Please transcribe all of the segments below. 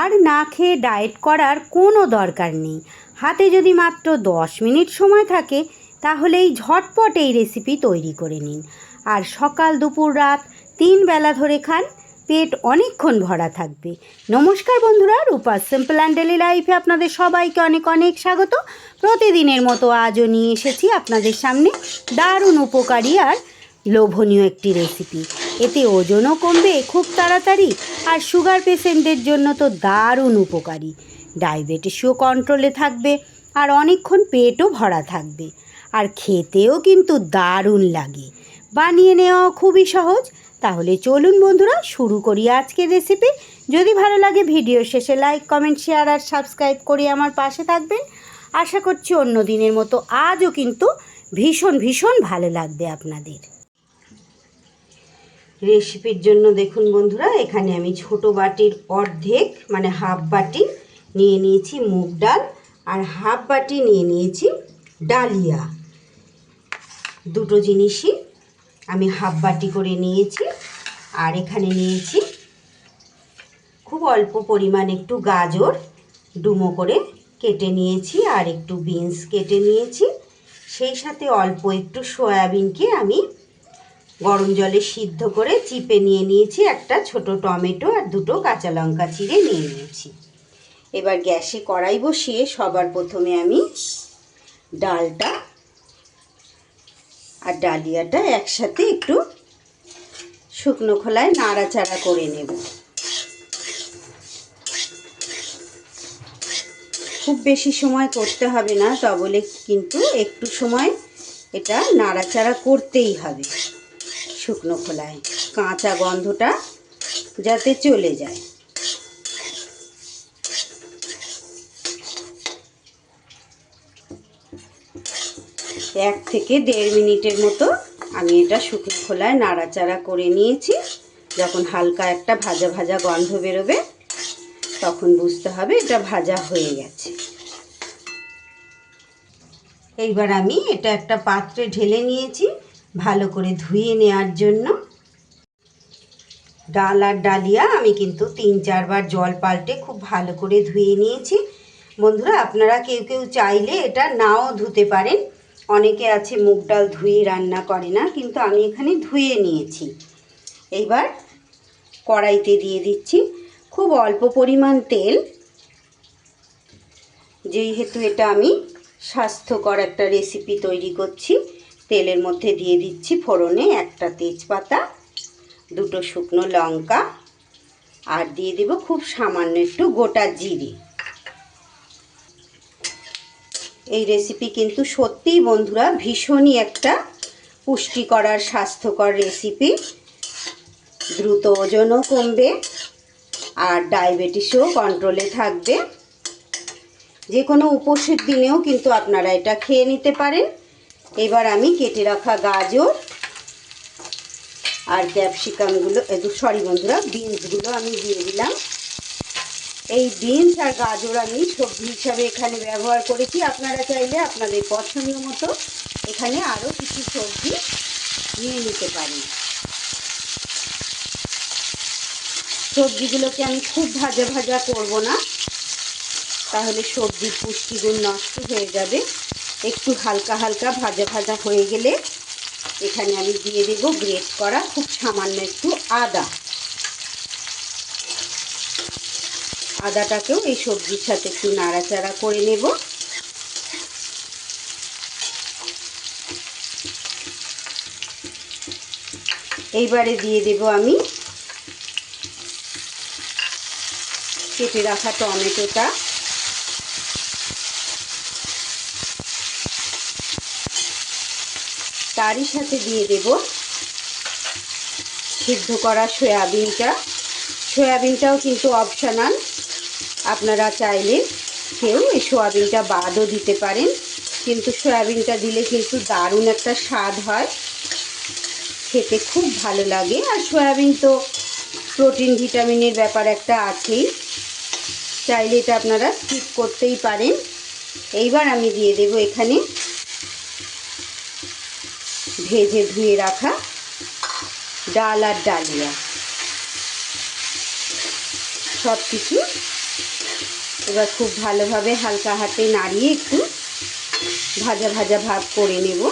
আর না খেয়ে ডায়েট করার কোনো দরকার নেই। হাতে যদি মাত্র দশ মিনিট সময় থাকে তাহলে এই ঝটপট এই রেসিপি তৈরি করে নিন। আর সকাল, দুপুর, রাত তিন বেলা ধরে খান। পেট অনেকক্ষণ ভরা থাকবে। নমস্কার বন্ধুরা, রূপা সিম্পল অ্যান্ড ডেলি লাইফে আপনাদের সবাইকে অনেক অনেক স্বাগত। প্রতিদিনের মতো আজও নিয়ে এসেছি আপনাদের সামনে দারুণ উপকারী আর লোভনীয় একটি রেসিপি এতে ওজনও কমবে খুব তাড়াতাড়ি আর সুগার পেশেন্টদের জন্য তো দারুণ উপকারী। ডায়াবেটিসও কন্ট্রোলে থাকবে আর অনেকক্ষণ পেটও ভরা থাকবে। আর খেতেও কিন্তু দারুণ লাগে। বানিয়ে নেওয়াও খুবই সহজ। তাহলে চলুন বন্ধুরা, শুরু করি আজকের রেসিপি যদি ভালো লাগে ভিডিও শেষে লাইক কমেন্ট শেয়ার আর সাবস্ক্রাইব করে আমার পাশে থাকবেন। আশা করছি অন্য দিনের মতো আজও কিন্তু ভীষণ ভীষণ ভালো লাগবে আপনাদের। রেসিপির জন্য দেখুন বন্ধুরা, এখানে আমি ছোট বাটির অর্ধেক মানে হাফ বাটি নিয়ে নিয়েছি মুগ ডাল আর হাফ বাটি নিয়ে নিয়েছি ডালিয়া। দুটো জিনিসই আমি হাফ বাটি করে নিয়েছি আর এখানে নিয়েছি খুব অল্প পরিমাণ একটু গাজর ডুমো করে কেটে নিয়েছি আর একটু বিনস কেটে নিয়েছি। সেই সাথে অল্প একটু সয়াবিনকে আমি গরম জলে সিদ্ধ করে চিপে নিয়ে নিয়েছি একটা ছোট টমেটো আর দুটো কাঁচা লঙ্কা চিড়ে নিয়ে নিয়েছি। এবার গ্যাসে কড়াই বসিয়ে সবার প্রথমে আমি ডালটা আর ডালিয়াটা একসাথে একটু শুকনো খোলায় নাড়াচাড়া করে নেব। খুব বেশি সময় করতে হবে না, তবলে কিন্তু একটু সময় এটা নাড়াচাড়া করতেই হবে। শুকনো খোলায় কাঁচা গন্ধটা যাতে চলে যায়। এক থেকে দেড় মিনিটের মতো আমি এটা শুকনো খোলায় নাড়াচাড়া করে নিয়েছি। যখন হালকা একটা ভাজা ভাজা গন্ধ বেরোবে, তখন বুঝতে হবে এটা ভাজা হয়ে গেছে। এইবার আমি এটা একটা পাত্রে ঢেলে নিয়েছি। ভালো করে ধুয়ে নেওয়ার জন্য ডাল আর ডালিয়া আমি কিন্তু তিন চারবার জল পাল্টে খুব ভালো করে ধুয়ে নিয়েছি। বন্ধুরা, আপনারা কেউ কেউ চাইলে এটা নাও ধুতে পারেন। অনেকে আছে মুগ ডাল ধুয়ে রান্না করে না, কিন্তু আমি এখানে ধুয়ে নিয়েছি। এইবার কড়াইতে দিয়ে দিচ্ছি খুব অল্প পরিমাণ তেল। যেহেতু এটা আমি স্বাস্থ্যকর একটা রেসিপি তৈরি করছি তেলের মধ্যে দিয়ে দিচ্ছি ফোড়নে একটা তেজপাতা, দুটো শুকনো লঙ্কা, আর দিয়ে দেব খুব সামান্য একটু গোটা জিরে। এই রেসিপি কিন্তু সত্যিই বন্ধুরা ভীষণই একটা পুষ্টিকর আর স্বাস্থ্যকর রেসিপি দ্রুত ওজনও কমবে আর ডায়াবেটিসও কন্ট্রোলে থাকবে। যে কোনো উপোসের দিনেও কিন্তু আপনারা এটা খেয়ে নিতে পারেন। এবার আমি কেটে রাখা গাজর আর ক্যাপসিকামগুলো সরি বন্ধুরা, বিনসগুলো আমি দিয়ে দিলাম। এই বিনস আর গাজর আমি সবজি হিসাবে এখানে ব্যবহার করেছি। আপনারা চাইলে আপনাদের পছন্দ মতো এখানে আরও কিছু সবজি নিয়ে নিতে পারেন। সবজিগুলোকে আমি খুব ভাজা ভাজা করব না, তাহলে সবজির পুষ্টিগুণ নষ্ট হয়ে যাবে। একটু হালকা হালকা ভাজা ভাজা হয়ে গেলে এখানে আমি দিয়ে দেব গ্রেট করা খুব সামান্য একটু আদা। আদাটাকেও এই সবজির সাথে একটু নাড়াচাড়া করে নেব। এইবারে দিয়ে দেব আমি কেটে রাখা টমেটোটা। তারই সাথে দিয়ে দেব সিদ্ধ করা সয়াবিনটা। সয়াবিনটাও কিন্তু অপশানাল আপনারা চাইলে কেউ এই সয়াবিনটা বাদও দিতে পারেন। কিন্তু সয়াবিনটা দিলে কিন্তু দারুণ একটা স্বাদ হয়। খেতে খুব ভালো লাগে। আর সয়াবিন তো প্রোটিন ভিটামিনের ব্যাপার একটা আছেই। চাইলে এটা আপনারা স্কিপ করতেই পারেন। এইবার আমি দিয়ে দেব এখানে ভেজে ধুয়ে রাখা ডাল আর ডালিয়া। সব কিছু এবার খুব ভালোভাবে হালকা হাতে নাড়িয়ে একটু ভাজা ভাজা ভাব করে নেব।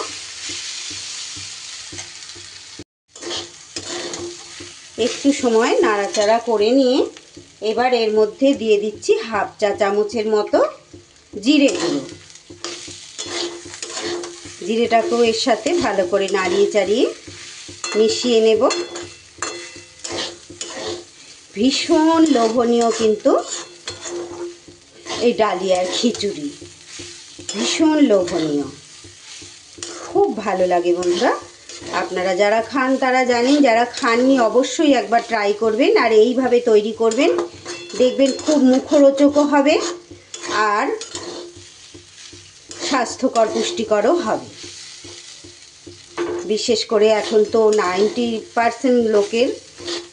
একটু সময় নাড়াচাড়া করে নিয়ে এবার এর মধ্যে দিয়ে দিচ্ছি হাফ চা চামচের মতো জিরে গুঁড়ো। জিরেটাকেও এর সাথে ভালো করে নাড়িয়ে চাড়িয়ে মিশিয়ে নেব। ভীষণ লোভনীয় কিন্তু এই ডালিয়ার খিচুড়ি। ভীষণ লোভনীয়। খুব ভালো লাগে বন্ধুরা। আপনারা যারা খান, তারা জানেন, যারা খাননি অবশ্যই একবার ট্রাই করবেন আর এইভাবে তৈরি করবেন। দেখবেন খুব মুখরোচকও হবে আর স্বাস্থ্যকর পুষ্টিকরও হবে। বিশেষ করে এখন তো নাইনটি পারসেন্ট লোকের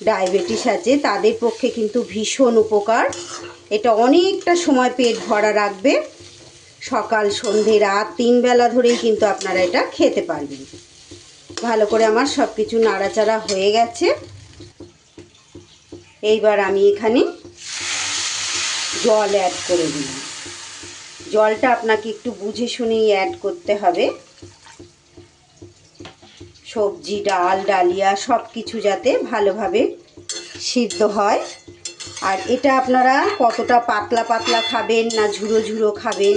ডায়াবেটিস আছে, তাদের পক্ষে কিন্তু ভীষণ উপকার। এটা অনেকটা সময় পেট ভরা রাখবে। সকাল, সন্ধে, রাত, তিন বেলা ধরেই কিন্তু আপনারা এটা খেতে পারবেন। ভালো করে আমার সব কিছু নাড়াচাড়া হয়ে গেছে। এইবার আমি এখানে জল অ্যাড করে দিলাম। জলটা আপনাকে একটু বুঝে শুনেই অ্যাড করতে হবে। সবজি, ডাল, ডালিয়া সব কিছু যাতে ভালোভাবে সিদ্ধ হয়। আর এটা আপনারা কতটা পাতলা পাতলা খাবেন না ঝুড়ো ঝুড়ো খাবেন,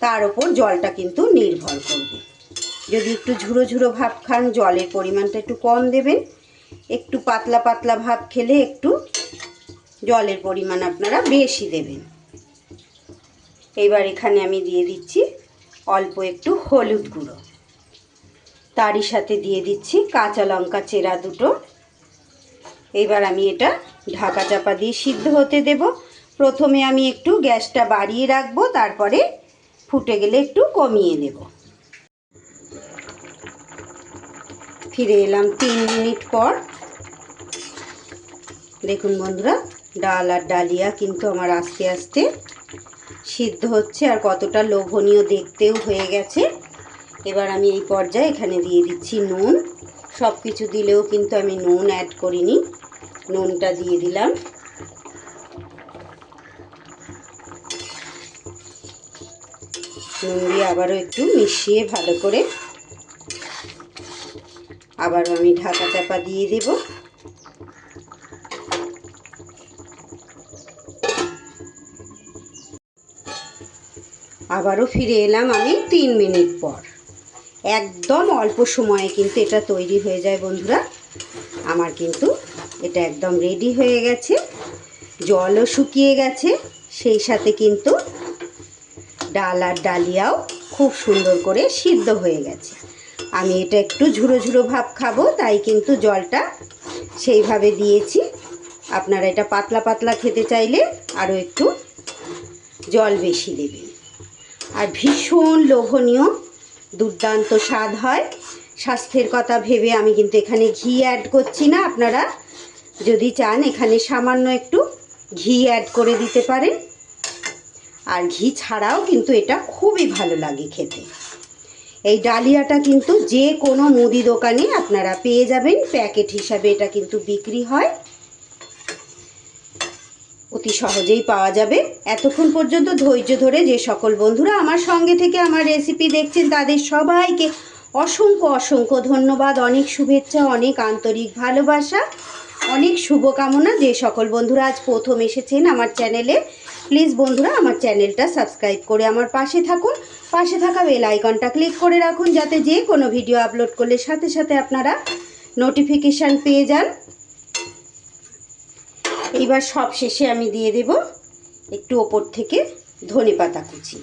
তার ওপর জলটা কিন্তু নির্ভর করবে। যদি একটু ঝুড়ো ঝুড়ো ভাব খান, জলের পরিমাণটা একটু কম দেবেন। একটু পাতলা পাতলা ভাব খেলে একটু জলের পরিমাণ আপনারা বেশি দেবেন। এবার এখানে আমি দিয়ে দিচ্ছি অল্প একটু হলুদ গুঁড়ো। তারই সাথে দিয়ে দিচ্ছি কাঁচা লঙ্কা চেরা দুটো। এবার আমি এটা ঢাকা চাপা দিয়ে সিদ্ধ হতে দেব। প্রথমে আমি একটু গ্যাসটা বাড়িয়ে রাখব, তারপরে ফুটে গেলে একটু কমিয়ে দেব ফিরে এলাম তিন মিনিট পর। দেখুন বন্ধুরা, ডাল আর ডালিয়া কিন্তু আমার আস্তে আস্তে সিদ্ধ হচ্ছে আর কতটা লোভনীয় দেখতেও হয়ে গেছে। এবার আমি এই পর্যায়ে এখানে দিয়ে দিচ্ছি নুন। সব কিছু দিলেও কিন্তু আমি নুন অ্যাড করিনি। নুনটা দিয়ে দিলাম। নুন দিয়ে আবারও একটু মিশিয়ে ভালো করে আবারও আমি ঢাকা চাপা দিয়ে দেব। আবারও ফিরে এলাম আমি তিন মিনিট পর। একদম অল্প সময়ে কিন্তু এটা তৈরি হয়ে যায়, বন্ধুরা। আমার কিন্তু এটা একদম রেডি হয়ে গেছে। জলও শুকিয়ে গেছে। সেই সাথে কিন্তু ডাল আর ডালিয়াও খুব সুন্দর করে সিদ্ধ হয়ে গেছে। আমি এটা একটু ঝুড়ো ঝুড়ো ভাব খাব, তাই কিন্তু জলটা সেইভাবে দিয়েছি। আপনারা এটা পাতলা পাতলা খেতে চাইলে আরও একটু জল বেশি দেবেন। আর ভীষণ লোভনীয় দুর্দান্ত স্বাদ হয়। স্বাস্থ্যের কথা ভেবে আমি কিন্তু এখানে ঘি অ্যাড করছি না। আপনারা যদি চান, এখানে সামান্য একটু ঘি অ্যাড করে দিতে পারেন। আর ঘি ছাড়াও কিন্তু এটা খুবই ভালো লাগে খেতে। এই ডালিয়াটা কিন্তু যে কোনো মুদি দোকানে আপনারা পেয়ে যাবেন। প্যাকেট হিসাবে এটা কিন্তু বিক্রি হয়। অতি সহজেই পাওয়া যাবে। এতক্ষণ পর্যন্ত ধৈর্য ধরে যে সকল বন্ধুরা আমার সঙ্গে থেকে আমার রেসিপি দেখছেন, তাদের সবাইকে অসংখ্য অসংখ্য ধন্যবাদ। অনেক শুভেচ্ছা, অনেক আন্তরিক ভালোবাসা, অনেক শুভকামনা। যে সকল বন্ধুরা আজ প্রথম এসেছেন আমার চ্যানেলে প্লিজ বন্ধুরা আমার চ্যানেলটা সাবস্ক্রাইব করে আমার পাশে থাকুন। পাশে থাকা বেল আইকনটা ক্লিক করে রাখুন, যাতে যে কোনো ভিডিও আপলোড করলে সাথে সাথে আপনারা নোটিফিকেশান পেয়ে যান। এইবার সব শেষে আমি দিয়ে দেব একটু ওপর থেকে ধনে পাতা কুচি।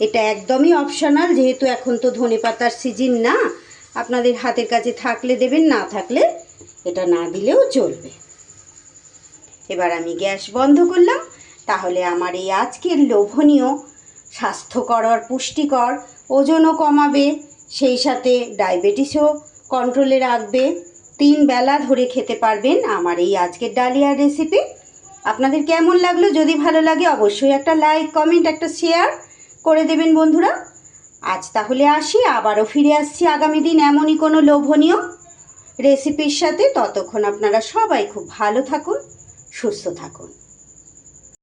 এটা একদমই অপশনাল যেহেতু এখন তো ধনে পাতার সিজন না, আপনাদের হাতের কাছে থাকলে দেবেন, না থাকলে এটা না দিলেও চলবে। এবার আমি গ্যাস বন্ধ করলাম, তাহলে আমার এই আজকের লোভনীয়, স্বাস্থ্যকর আর পুষ্টিকর ওজনও কমাবে, সেই সাথে ডায়াবেটিসও কন্ট্রোলে রাখবে তিন বেলা ধরে খেতে পারবেন আমার এই আজকের ডালিয়ার রেসিপি আপনাদের কেমন লাগল? যদি ভালো লাগে অবশ্যই একটা লাইক কমেন্ট একটা শেয়ার করে দেবেন বন্ধুরা। আজ তাহলে আসি, আবারও ফিরে আসছি আগামী দিন এমনই কোনো লোভনীয় রেসিপির সাথে। ততক্ষণ আপনারা সবাই খুব ভালো থাকুন, সুস্থ থাকুন।